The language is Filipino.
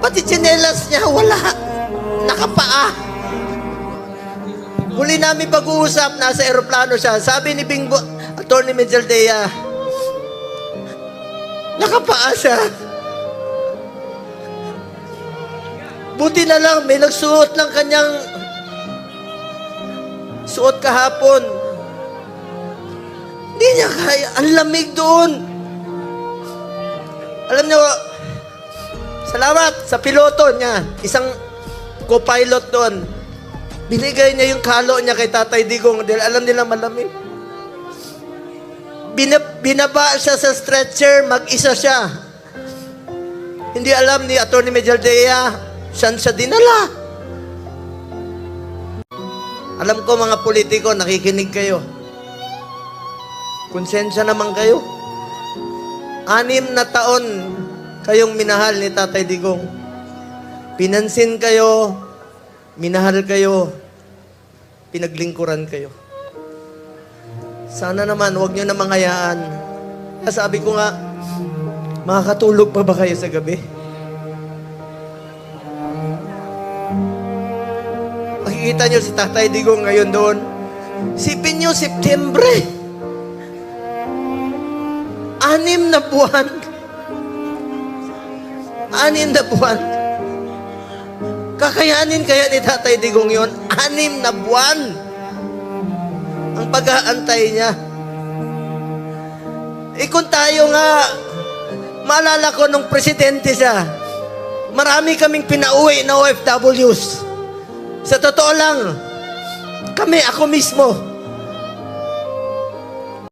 Pati tsinelas niya, wala. Nakapaa. Huli namin pag-uusap, nasa eroplano siya. Sabi ni Bingbo, Attorney Medjaldea, nakapaa siya. Buti na lang, may nagsuot ng kanyang suot kahapon. Hindi niya kaya. Ang lamig doon. Alam niyo, salamat sa piloto niya. Isang co-pilot doon. Binigay niya yung kalo niya kay Tatay Digong dahil alam nila malamig. Binab- binaba siya sa stretcher, mag-isa siya. Hindi alam ni Atty. Medjaldea, saan siya dinala. Alam ko mga politiko, nakikinig kayo. Konsensya naman kayo. Anim na taon kayong minahal ni Tatay Digong. Pinansin kayo, minahal kayo, pinaglingkuran kayo. Sana naman, huwag nyo na mangayaan. Sabi ko nga, makakatulog pa ba kayo sa gabi? Makikita nyo si Tatay Digong ngayon doon. Sipin nyo, Septembre. Anim na buwan. Anim na buwan. Kakayanin kaya ni Tatay Digong yon Anim na buwan. Ang pag-aantay niya. Eh kung tayo nga, maalala ko nung presidente siya, marami kaming pinauwi na OFWs. Sa totoo lang, kami, ako mismo,